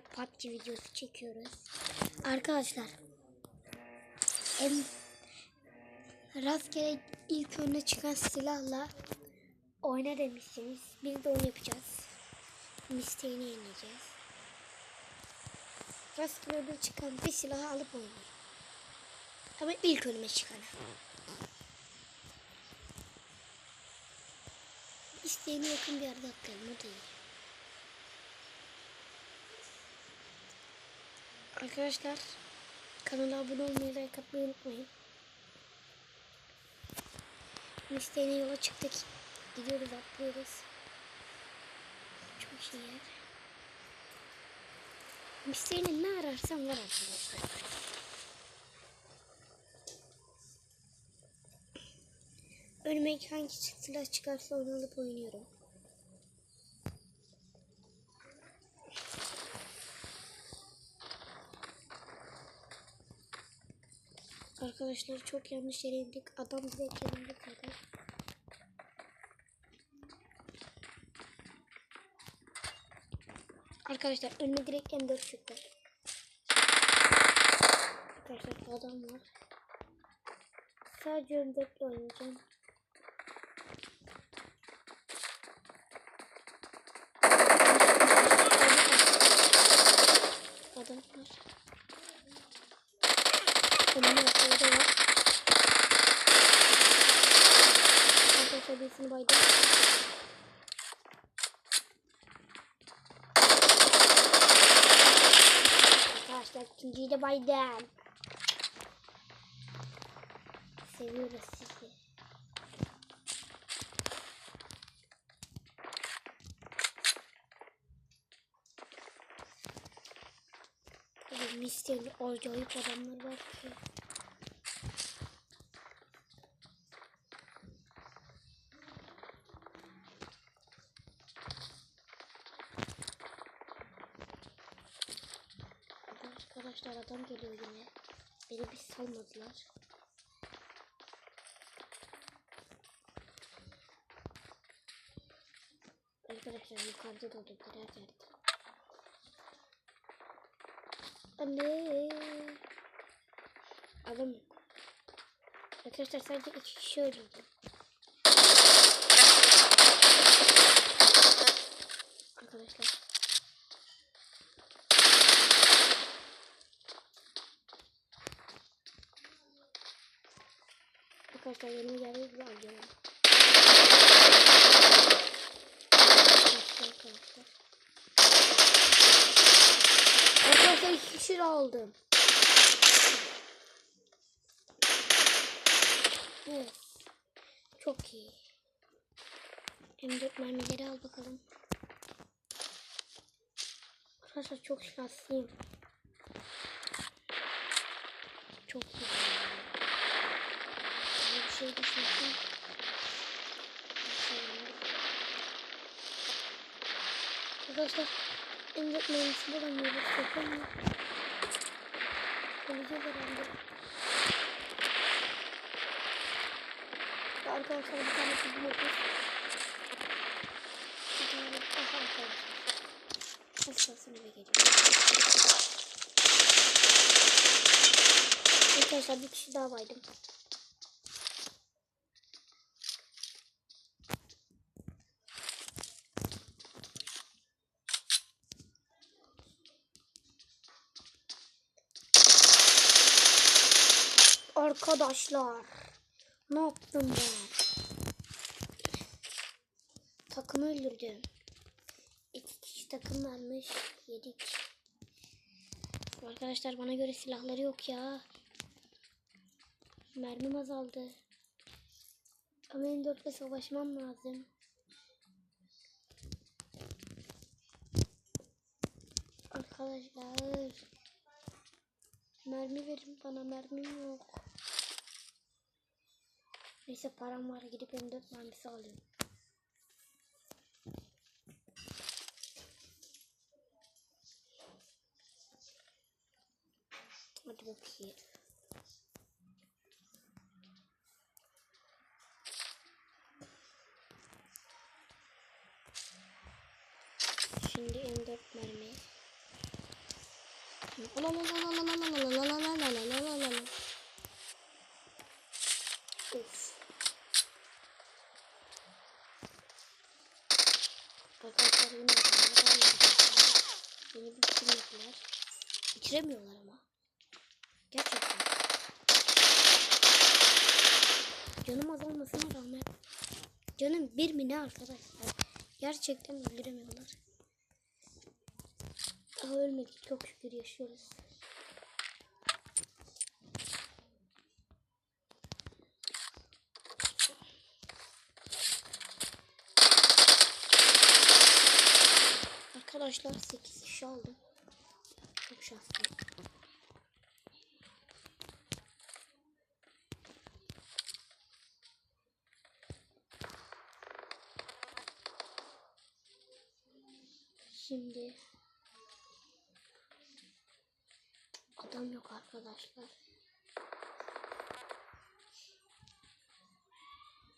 PUBG videosu çekiyoruz. Arkadaşlar em, rastgele ilk önüne çıkan silahla oyna demişsiniz. Biz de onu yapacağız. Misteğini yenileceğiz. Rastgele önüne çıkan bir silahı alıp oynayalım. Ama ilk önüme çıkanı. İsteğine yakın bir yerde atlayalım. O da iyi. Arkadaşlar kanala abone olmayı, like atmayı unutmayın. Misteğine yola çıktık. Gidiyoruz atlıyoruz. Çok iyi yer. Misteğine ne ararsam var arkadaşlar. Önüme hangi silah çıkarsa onu alıp oynuyorum. Arkadaşlar çok yanlış yere indik. Adam bize kendini kadar. Arkadaşlar önüne direkt M4 çıktı. Arkadaşlar adam var. Sadece M4 ile oynayacağım. Adam var. Önüne atıyor da var. Arkadaşlar birisini baydım. Arkadaşlar baydım. Seviyoruz sizi. Misteri acayip adamlar var ki. Arkadaşlar adam geliyor yine. Salmadılar. Arkadaşlar yukarıda da her yerde. Anne. Adam. Arkadaşlar sadece iki kişi öldürdü. Arkadaşlar. Arkadaşlar yanıma geldi bir alıyorum. Arkadaşlar. Arkadaşlar iki kişi aldım. Evet. Çok iyi. M4 mermileri al bakalım. Arkadaşlar çok şanslıyım. Çok iyi. Şey düşünsün. Arkadaşlar M4 mermisi bulamıyoruz. Bakalım. Öleceğiz herhalde. Arkadaşlar bir tane kızım yapıyor. Bir tane de aha arkadaşlar. Az kalsın eve geliyor. Arkadaşlar bir kişi daha baydım. Arkadaşlar. Ne yaptım ben? Takımı öldürdüm. İki kişi takım varmış. Yedik. Arkadaşlar bana göre silahları yok ya. Mermim azaldı. Ama M4'le savaşmam lazım. Arkadaşlar. Mermi verin bana mermim yok. Neyse param var gidip M4 mermisi alayım. Hadi bakayım. Şimdi M4 mermi. Ola la la la Yeni bir bitim yapıyorlar. Bitiremiyorlar ama. Gerçekten. Canım az olmasına rağmen. Canım bir mi ne arkadaşlar? Gerçekten öldüremiyorlar. Daha ölmedik çok şükür yaşıyoruz. Arkadaşlar 8 kişi aldım. Çok şanslıyım. Şimdi adam yok arkadaşlar.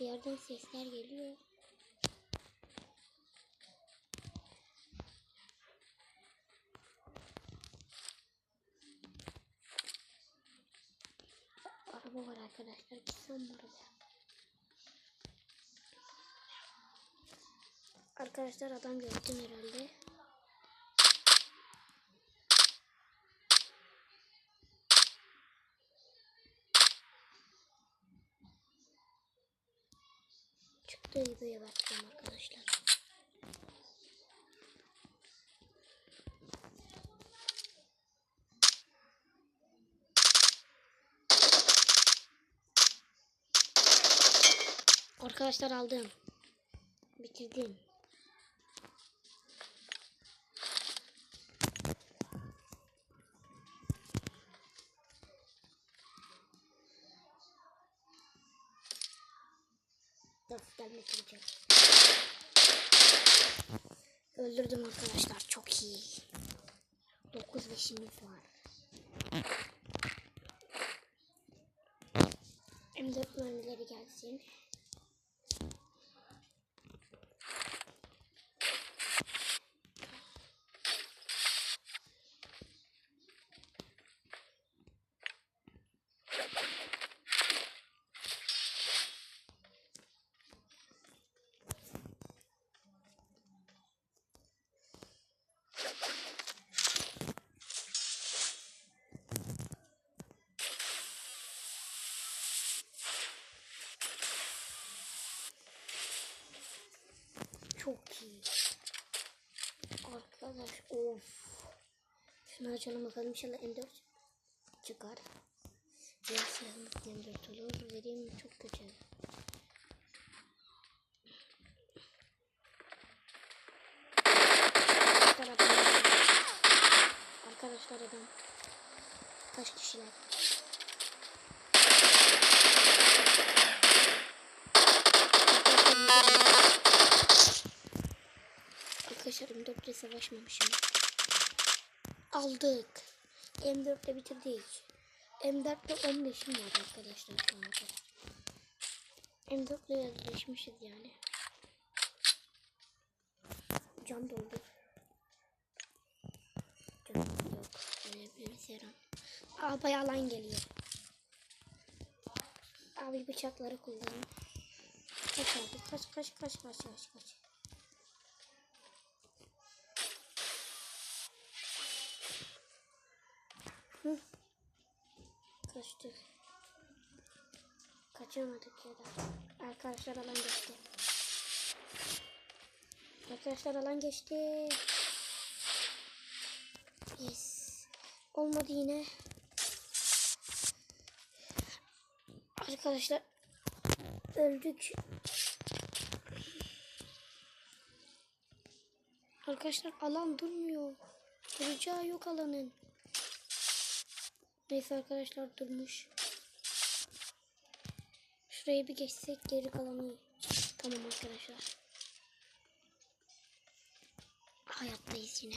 Bir yerden sesler geliyor. var arkadaşlar. Gitsem buraya. Arkadaşlar adam gördüm herhalde. Çıktı videoya bakacağım arkadaşlar. Arkadaşlar aldım. Bitirdim. Nasıl gelmeyeceğim. Öldürdüm arkadaşlar. Çok iyi. 9 leşimiz var. M4 mermileri gelsin. Çok iyi. Arkadaş of. Şunu açalım bakalım inşallah M4 çıkar. Diğer silahımız M4 olur. Vereyim çok kötü. Arkadaşlar adam. Kaç kişiler? Arkadaşlar M4 savaşmamışım. Aldık. M4 ile bitirdik. M4 ile 15'im var arkadaşlar şu ana kadar. M4 ile yazışmışız yani. Cam doldu. Cam yok. Böyle bir seram. Aa bayağı lan geliyor. Abi bıçakları kullanın. Kaç abi kaç kaç kaç kaç kaç kaç. Hı. Kaçtık. Kaçamadık ya da. Arkadaşlar alan geçti. Arkadaşlar alan geçti. Yes. Olmadı yine. Arkadaşlar öldük. Arkadaşlar alan durmuyor. Duracağı yok alanın. Neyse arkadaşlar durmuş. Şurayı bir geçsek geri kalanı. Tamam arkadaşlar. Hayattayız yine.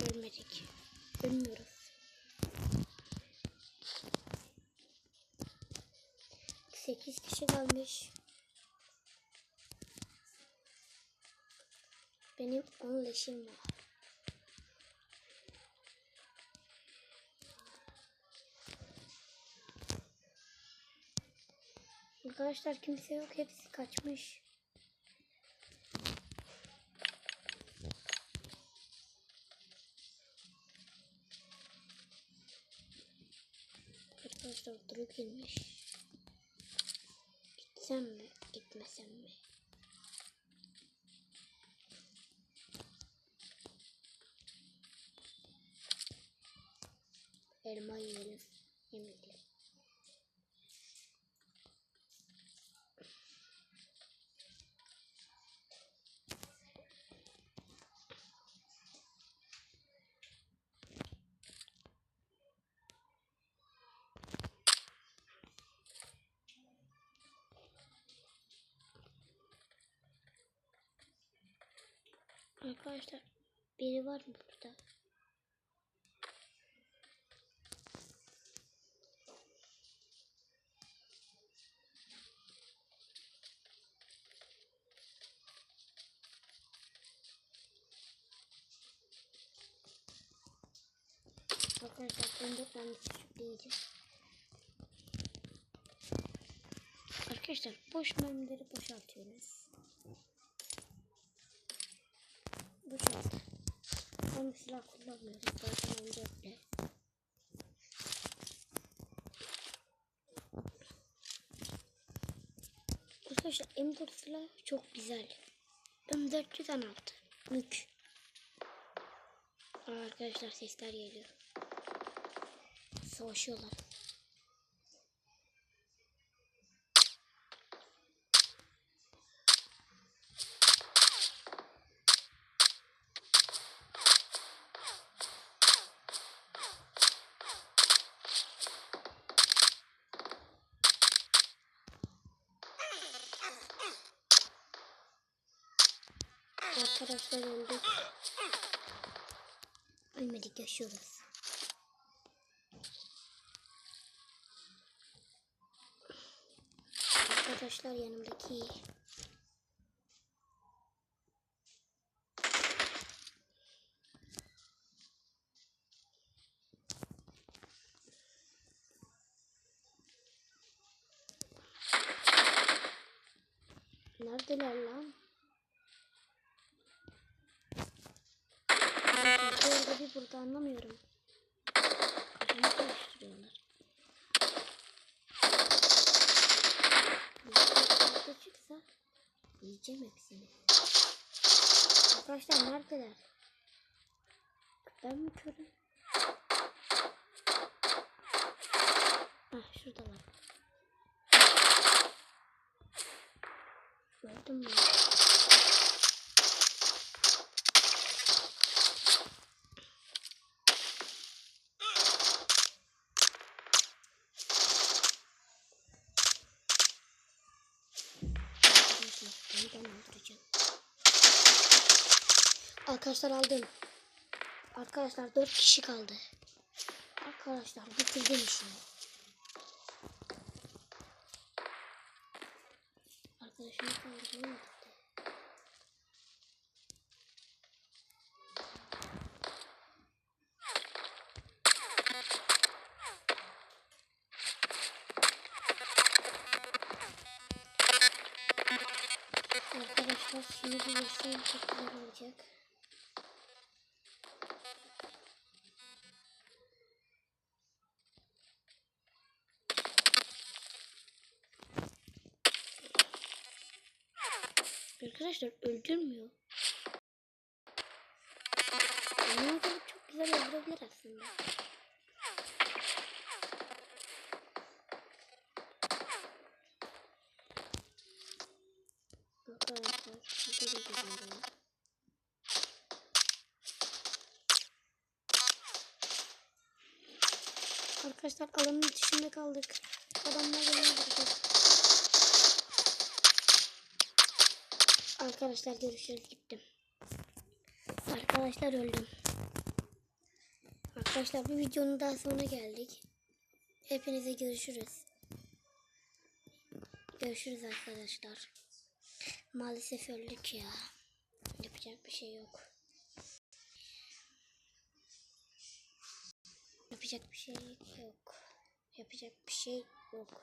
Ölmedik. Ölmüyoruz. Sekiz kişi kalmış. Benim on leşim var. Arkadaşlar kimse yok. Hepsi kaçmış. Arkadaşlar Drew girmiş. Gitsem mi? Gitmesem mi? Elma yiyelim. Yemeyelim. Arkadaşlar biri var mı burada? Arkadaşlar ben de ben sürükleyeceğim. Arkadaşlar boş mermileri boşaltıyoruz. Boşalt. Ben silah kullanmıyorum. Zaten önce öyle. Arkadaşlar M4 silah çok güzel. M416 mük. Aa, arkadaşlar sesler geliyor. Savaşıyorlar. Arkadaşlar öldük. Ölmedik yaşıyoruz. Arkadaşlar yanımdaki Neredeler lan? Bir bir burada anlamıyorum. Kafamı karıştırıyorlar. Burada çıksa yiyeceğim hepsini. Arkadaşlar neredeler? Ben mi körüm? Hah şuradalar. Gördün mü? Arkadaşlar onu ben öldüreceğim. Arkadaşlar aldım. Arkadaşlar 4 kişi kaldı. Arkadaşlar bitirdim işini. Mı gitti? Arkadaşlar şimdi bir yasam çok olacak. Arkadaşlar öldürmüyor. Orada çok güzel öldürebilir aslında. Arkadaşlar alanın dışında kaldık. Adamlar beni öldürecek. Arkadaşlar görüşürüz gittim. Arkadaşlar öldüm. Arkadaşlar bir videonun daha sonuna geldik. Hepinize görüşürüz. Görüşürüz arkadaşlar. Maalesef öldük ya. Yapacak bir şey yok. Yapacak bir şey yok. Yapacak bir şey yok.